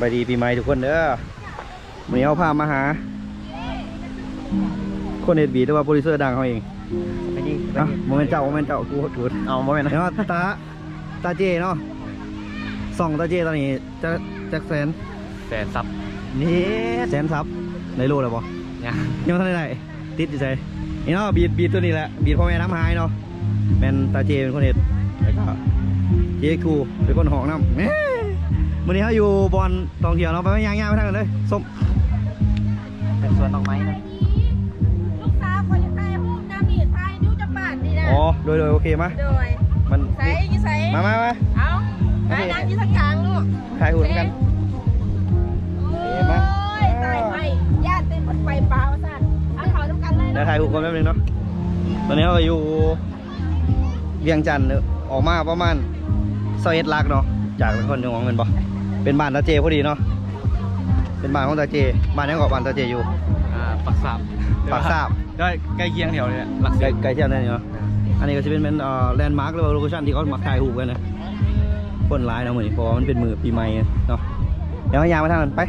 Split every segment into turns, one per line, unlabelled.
บายดีปีใหม่ทุกคนเด้อวันนี้เขาพามาหา คนเฮ็ดบีหรือว่าโปรดิวเซอร์ดังเขาเอง
ไปดิ
เอ้าโมเมนต์เจ้าโมเมนต์เจ้ากูถูด
เอาโมเมนต์
เนาะตาตาเจเนาะส่องตาเจตอนนี้จะจักแสน
แสนซับ
นี่แสนซับได้รู้แล้วบ่
เนี่ย
ยังไม่ทันได้ได้ติดอยู่ใจนี่เนาะบีดบีดตัวนี้แหละบีดพ่อแม่น้ำหายเนาะแม่นตาเจเป็นคนเฮ็ดแล้วก็เจกูเป็นคนห้องน้ำแหม่ มื้อนี้เขาอยู่บอลท่องเที่ยวเนาะไปไปย่างๆไปทางกันเลยส้ม
เป็นสวนดอกไม้นะ
ลูกสาวคนจะถ่ายรูปน้ำนี่ถ่ายนิ้วจะปาดนี่นะ
อ๋อโดยโดยโอเคมะ
โดย
มัน
ใส่ยี่ใส่
มามามา
เอาถ่ายน้ำยี่สักกลางลูก
ถ่ายหุ่นกัน
โอ้
เห็นไหม
ยตายไปญาติเต็มไปเปล่าสั่นเอาเขาทุกกันเลย
เดี๋ยวถ่ายหุ่นกันแป๊บนึงเนาะตอนนี้เราอยู่เวียงจันทน์เนอะออกมาประมาณซอยเอ็ดลักเนาะจากเป็นคนจังหวัดเป็นบ่ เป็นบ้านตาเจพอดีเนาะเป็นบ้านของตาเจบ้านยังเกาะบ้านตาเจอยู่
อ่าปักสาบ
ปากทราบ
ได้ใกล้เคียงแถวเนี่ยหลัก
ไกล
สิบ
ไกลเที่ยวนั่นเนาะอันนี้ก็จะเป็นเป็นเอ่อแลนด์มาร์คหรือว่าโลเคชั่นที่เขามาถ่ายรูปกันนะคนร้ายเนาะเหมือนเพราะว่ามันเป็นมือปีใหม่เนาะเดี๋ยวให้ยางมาทางนั้นไป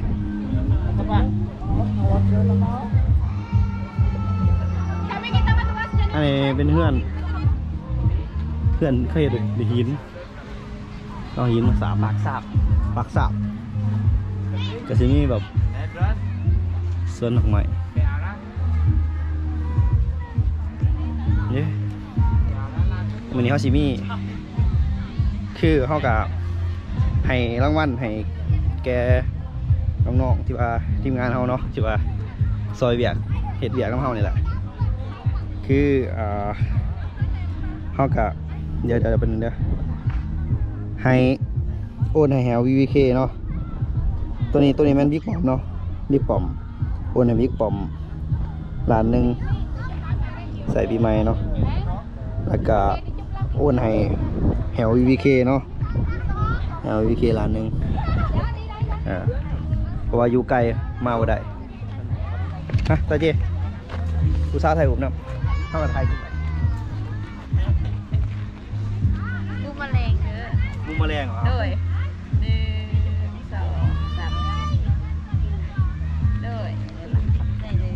ถ้าไม่กินตะวันตะวันจะ
อันนี้เป็นเพื่อน เพื่อนเคยเห็นหรือหิน เอาหินมาสาม
ปักสาบ
ปักสาบก็จะมีแบบสวนดอกไม้เย้วันนี้เขาสิมี คือเขากับให้รางวัลให้แกน้องๆที่ว่าทีมงานเขาเนาะที่ว่าซอยเบียกเห็ดเบียกกับเขานี่แหละคืออ่าเขากับเดี๋ยวเดี๋ยวเป็นงเดี๋ยว ให้โอนให้แฮว VVK เนาะตัวนี้ตัวนี้มันบิ๊กปอมเนาะบิ๊กปอมโอนให้บิ๊กปอมล้านหนึ่งใส่ปีใหม่เนาะแล้วก็โอนให้แฮว VVK เนาะแฮว VVK ล้านหนึ่งอ่าเพราะว่าอยู่ไกลมาบ่ได้ฮะตาเจผู้สาวไทยผมนะเข้ามาไทย
อ
มุมแมลงเหรอ
โดยหนึ่งสองสามโดยได้เลย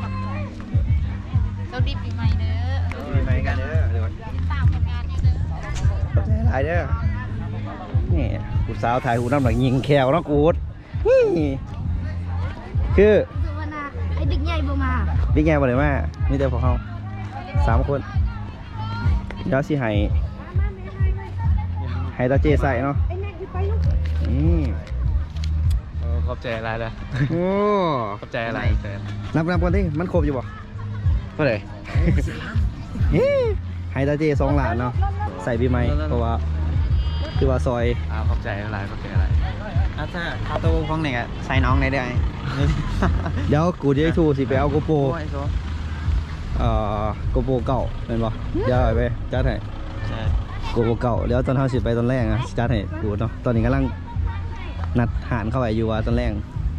ขอบใจสวัสดีปีใหม่เด้อ
ปีใหม่กันเด้อเดี๋ยว
ติดตามผลงานอยู่เด้อ
ขอบใจหลายเด้อ นี่ผู้สาวถ่ายหูน้ำหนักยิงแควเนาะกูดนี่คือ
สุวรรณาไอ้ดึกใหญ่บ่มา
บิ๊กแง่บ่เลยมามีแต่พวกเขาสามคนเดี๋ยวสิให้ ให้ตาเจใส่เนาะ
ไอ้แม็กอยู่ไปลูก
นี่
เออขอบใจอะไรเลย
โอ้
ขอบใจอะไรแต่
นับนับกันที่มันครบอยู่บ่เท่าไหร่เฮ้ให้ตาเจสองหลานเนาะใส่ปีใหม่เพราะว่าคือว่าซอย
อ่าขอบใจอะไรขอบใจอะไร
อาถ้าคาโต้ห้องไหนก็ใส่น้องได้ได้
เดี๋ยวกูจะให้ทูสิไปเอาโกโปร
โอ้ยโซ
เอ่อโกโปรเก่าเป็นบ่เดี๋ยวเอาไปจัดให้
ใช่
โกโปรเก่าเดี๋ยวตอนเฮาสิไปตอนแรกนะจัดให้กูเนาะตอนนี้กำลังนัดหานเข้าไปอยู่ว่าตอนแรก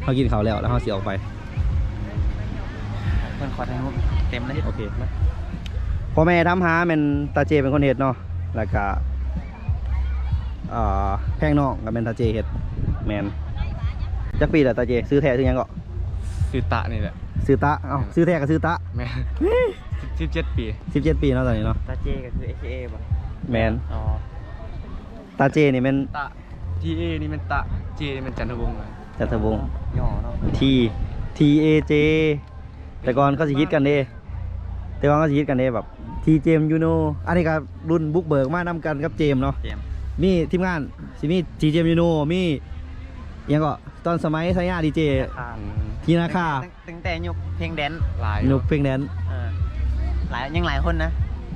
เฮากินข้าวแล้วแล้วเฮาสิออกไป
เพื่อนขอถ่ายรูปเต็มเลย
โอเคไหมพ่อแม่ทำหาแม่นตาเจเป็นคนเฮ็ดเนาะแล้วก็เอ่อแพงน้องก็เป็นตาเจเฮ็ดแม่นจักปีแล้วตาเจ ซื้อแท้ซื้อหยังก็
ซื้อตะนี่แหละ
ซื้อตะเอ้าซื้อแท้ก็ซื้อตะ
แม่สิบเจ็ดปี
17ปีเนาะตอนนี้เนาะ
ตาเจก็คือ AKA ป่ะ
แมน
อ๋อ
ตาเจนี่แม่น
ตะทีเอนี่มันตะเจนี่มันจันทวงศ์เลย
จัตวงศ์
ย่อเนาะ
T T A J แต่ก่อนเขาสิคิดกันเด้แต่ก่อนเขาสิคิดกันเด้แบบ T เจมยูโนอันนี้ก็รุ่นบุกเบิกมานำกันกับเจมส์เนาะ
เจมส์
มีทีมงานสิมี T เจมยูโนมีอิหยังก็ตอนสมัยสายญาดีเจ
ผ่าน
ทีนาคา
ตั้งแต่ยุคเพลงแดนซ์
หลาย
นุกเพลงแดน
เออหลายยังหลายคนนะ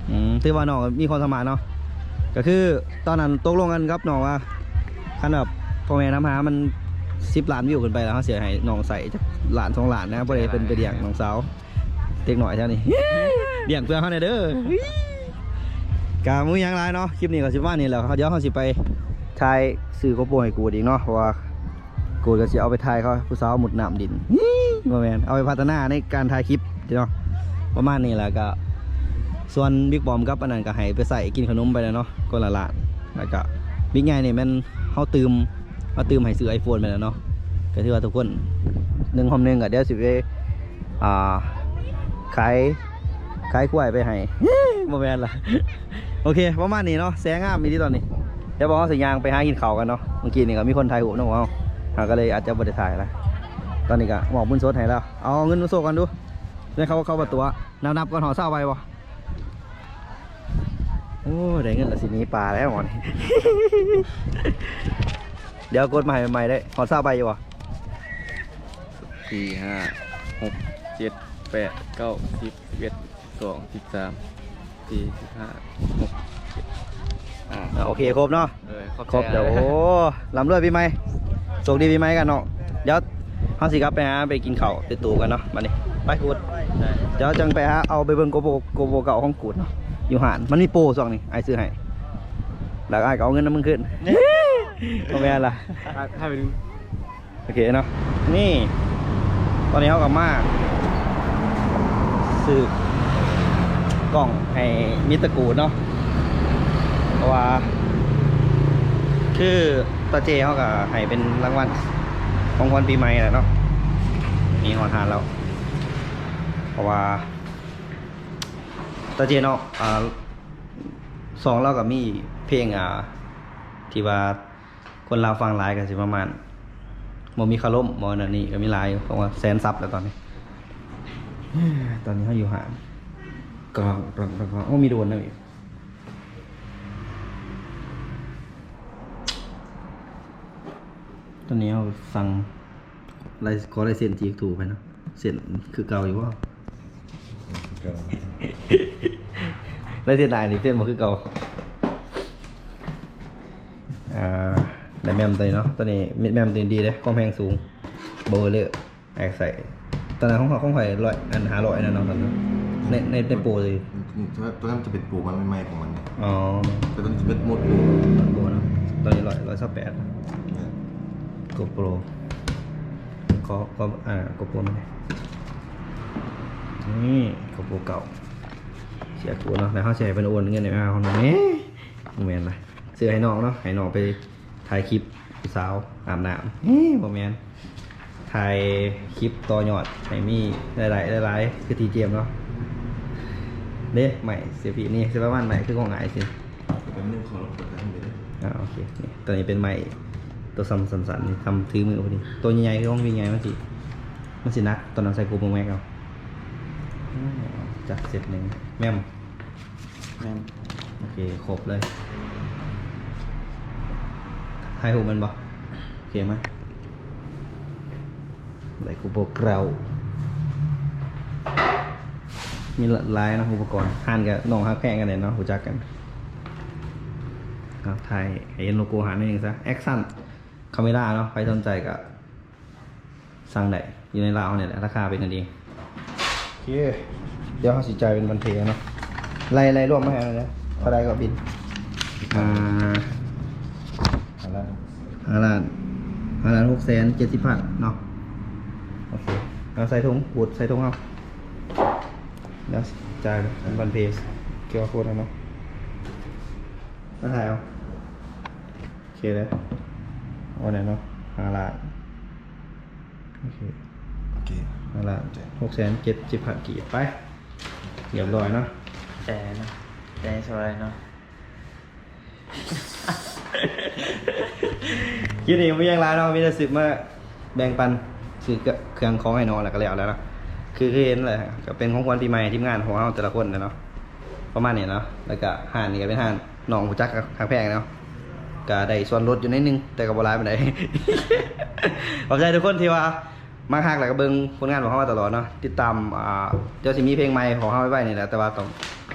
อืมถือว่าน้องมีความสามารถเนาะ ก็คือตอนนั้นตกลงกันครับน้องว่าคันแบบพ่อแม่น้ำหามันสิบล้านวิวขึ้นไปแล้วเขาเสียให้น้องใส่จักหลานสองหลานนะเพราะเลยเป็นไปเลี้ยงน้องสาวเด็กหน่อยเท่านี้เลี้ยงเพื่อนเขาในอยเด้อกามือยังไรเนาะคลิปนี้ก็สิว่านี่แหละเขาเดี๋ยวเขาสิไปถ่ายสื่อโกโปรให้กูดอีกเนาะเพราะว่ากูก็สิเอาไปถ่ายเขาผู้สาวหมุดน้ำดินบ่แมนเอาไปพัฒนาในการถ่ายคลิปเนาะประมาณนี้แหละก็ ส่วนบิ๊กบอมกับอันนั้นก็ให้ไปใส่กินขนมไปแล้วเนาะคนละละแล้วก็บิ๊กไงเนี่ยมันเฮาตืมมาตืมให้ซื้อ iPhone ไปแล้วเนาะก็ถือว่าทุกคนหนึ่งหอมหนึ่งก็เดี๋ยวสิไปอ่าขายขายกล้วยไปให้บ่แม่นล่ะโอเคประมาณนี้เนาะแสงงามมีที่ตอนนี้เดี๋ยวบอกว่าสิยางไปหากินเขากันเนาะเมื่อกี้นี่ก็มีคนถ่ายหูน้องเอาหาก็เลยอาจจะบ่ได้ถ่ายละตอนนี้ก็หมอกบุญสดให้แล้วเอาเงินมาโซกันดูเดี๋ยวเขาเข้าประตูนับนับก่อนหอเศร้าไปบ่ ได้เงินละสิหนี้ปลาแล้วหมอนี่เดี๋ยวกดมาให้ใหม่ได้หอเศร้าไปอยู่บ่
สี่ห้าหกเจ็ดแปดเก้าสิบสิบเอ็ดสิบสองสิบสามสี่สิบห้าหกเจ็ดอ่า
อะโอเคครบเนาะ
เออขอบใจ
ครบเดี๋ยว
อะไร
โอ้ลำรวยปีใหม่โชคดีปีใหม่กันเนาะเดี๋ยวเขาสิครับไปหาไปกินข้าวติดตูกันเนาะมานี่ไปกูดเดี๋ยวจังไปหาเอาไปเบิ่งโกโบโกโบเก่าของกูดเนาะ อยู่หานมันมีโปรสองนี่ไอ้ซื้อให้แล้วไอ้ก็เอาเงินน้ำมึงขึ้นก็ไม่นล่ะ
ให้ให้ไปดู
โอเคเนาะนี่ ตอนนี้เขากลับมาซื้อกล่องให้มิตรกูดเนาะเพราะว่าคือตาเจเขาก็ให้เป็นรางวัลของขวัญปีใหม่แหละเนาะมีหอนหานแล้วเพราะว่า ตาเจเนาะอ่าสองเราก็มีเพลงอ่าที่ว่าคนเราวฟังหลายกันสิประมาณโมมีคาร่มมอนันนี่ก็มีหลายเพราะว่าแสนซับแล้วตอนนี้ ตอนนี้เขาอยู่ห่างกำลังกำลังกำลังโอ้มีโดนนะอีกตอนนี้เราสั่งลายขอลายเซ็นจีถูกไปเนาะเซ็นคือเก่าอยู่ว่า ลายเซ็นลายนี่เซ็นมาคือเก่าอ่าได้แมมตัวนี้เนาะตัวนี้มิดแมมตัวนี้ดีเลยความแพงสูงโบเลยแอกใส่ตอนนั้นของเขาของไข่ร้อยอันหาร้อยนั่นเนาะตอนนั้นในในในโปรเลย
ตัวนั้นจะเป็นปูมันไม่ไหม้ของมันเนี่ย
อ๋อ
แต่ตัวนั้นจะเป็นหมดปู
โปรเนาะตอนนี้ร้อยร้อยสักแปดโกโปรก็ก็อ่าโกโปรมันย นี่โกโปรเก่า เสียตัวเนาะแล้วเขาแชร์เป็นโอนเงินในอาของน้องเอ๊ะโมเมนต์อะไรเสื้อให้น้องเนาะให้น้องไปถ่ายคลิปผู้สาวอาบน้ำเฮ้ยโมเมนต์ถ่ายคลิปต่อยอดให้มีหลายๆหลายๆคือทีเจมเนาะเด้ใหม่เสียพีนี่เสียประมาณใหม่คือของไงสิ
เป็นนึ่งของเราเปิดได้ไหม
อ่าโอเคนี่ตัวนี้เป็นไม้ตัวซ้ำสันสันๆนี่ทำถือมือพอดีตัวใหญ่ๆคือห้องวิ่งไงมันสิมันสินักตอนนั้นใส่กูมึงแม็กเอาอืม จัดเสร็จหนึ่งแม่ม
แม่น
โอเคครบเลยให้หูมันบ่โอเคไหมไหลกูโปรเกรามีหลายเนาะอุปกรณ์ห่านกับน้องฮักแข่งกันเลยเนาะรู้จักกันครับไทยเห็นโลโก้หาหนึ่งซะแอคชั่นคาเมล่าเนาะใครสนใจก็สั่งได้อยู่ในลาวเนี่ยแหละราคาเป็นกันเองโอ เค เดี๋ยวเขาสิจ่ายเป็นบันเทเนาะไล่ไล่รวมมาให้แล้วนะเท่าไรก็บินอ่า
อะไร
ห้าล้านห้าล้านหกแสนเจ็ดสิบพันเนาะโอเคเอาใส่ถุงบูดใส่ถุงเอาเดี๋ยวจ่ายเป็นบันเพสเกี่ยวกับโค้ดนะเนาะมาถ่ายเอาโอเคเลยวันไหนเนาะห้าล้านโอเค
โอเค
ห้าล้านหกแสนเจ็ดสิบพันกี่ไปเรียบร้อยเนาะ
แต่เนาะแต่สบายเนาะ
คิดเองไม่ยังไรเนาะมีแต่สิบมาแบ่งปันซื้อเครื่องของให้น้องแล้วก็แล้วแล้วเนาะคือคือเห็นเลยก็เป็นของขวัญปีใหม่ทีมงานของเราแต่ละคนเลยเนาะประมาณนี้เนาะแล้วก็ห่านนี่ก็เป็นห่านน้องผู้จักกับทางแพงเนาะก็ได้ส่วนลดอยู่นิดนึงแต่ก็บ่ร้ายปานใดขอบใจทุกคนที่ว่า มาฮักแล้วก็เบิ่งผลงานของเขามาตลอดเนาะติดตามอ่าเดี๋ยวสิมีเพลงใหม่ของเขาไว้ไว้นี่แหละแต่ว่าต้อง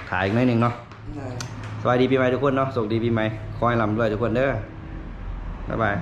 ถ่ายอีกหน่อยหนึงเนาะสวัสดีปีใหม่ทุกคนเนาะสวัสดีปีใหม่ขอให้ร่ำรวยทุกคนเด้อบ๊ายบาย